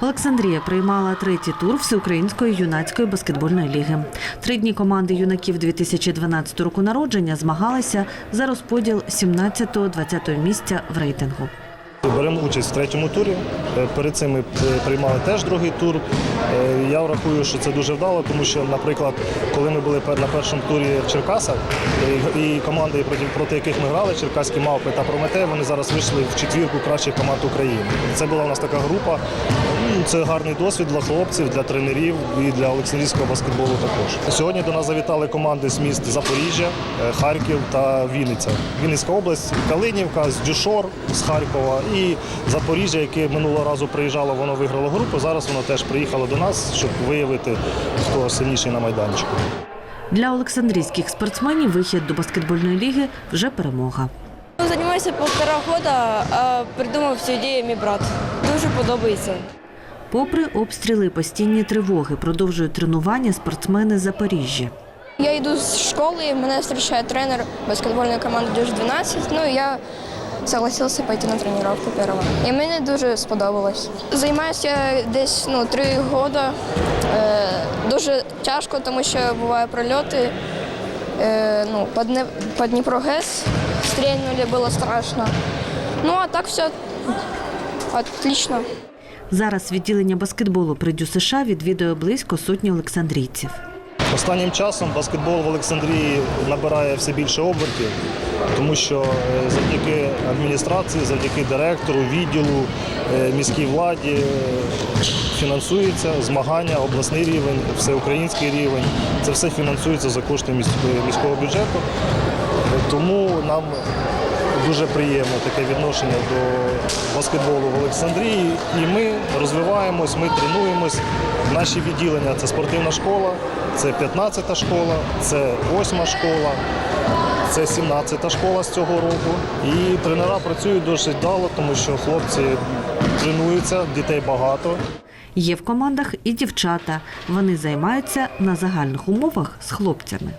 Олександрія приймала третій тур Всеукраїнської юнацької баскетбольної ліги. Три дні команди юнаків 2012 року народження змагалися за розподіл 17-20 місця в рейтингу. Беремо участь в третьому турі. Е, Перед цим ми е, приймали теж другий тур. Е, Я врахую, що це дуже вдало, тому що, наприклад, коли ми були на першому турі в Черкасах, і команди, проти яких ми грали, Черкаські мавпи та Прометей, вони зараз вийшли в четвірку кращих команд України. Це була у нас така група. Це гарний досвід для хлопців, для тренерів і для Олександрійського баскетболу також. Сьогодні до нас завітали команди з міст Запоріжжя, е, Харків та Вінниця. Вінницька область, Калинівка, з Дюшор з Харкова і Запоріжжя, яке минулого разу приїжджало, воно виграло групу. Зараз воно теж приїхало до нас, щоб виявити, хто сильніший на майданчику. Для олександрійських спортсменів вихід до баскетбольної ліги вже перемога. Займаюся півтора года, а придумав цю ідею мій брат. Дуже подобається. Попри обстріли постійні тривоги, продовжують тренування спортсмени Запоріжжя. Я йду з школи, мене зустрічає тренер баскетбольної команди Дюж 12. Ну і я согласився пойти на тренування першого. І мені дуже сподобалось. Займаюся десь ну, три роки. Е, дуже тяжко, тому що бувають прольоти. Е, ну, по Дніпро ГЕС стрільнули, було страшно. Ну а так все отлично. Зараз відділення баскетболу при ДЮСШ США відвідує близько сотні олександрійців. Останнім часом баскетбол в Олександрії набирає все більше обертів, тому що е, завдяки адміністрації, завдяки директору, відділу, е, міській владі е, фінансуються змагання, обласний рівень, всеукраїнський рівень. Це все фінансується за кошти міського, бюджету. Тому нам дуже приємно таке відношення до баскетболу в Олександрії. І ми розвиваємось, ми тренуємось. Наші відділення це спортивна школа, це 15-та школа, це 8 школа, це 17-та школа з цього року. І тренера працюють досить вдало, тому що хлопці тренуються, дітей багато. Є в командах і дівчата. Вони займаються на загальних умовах з хлопцями.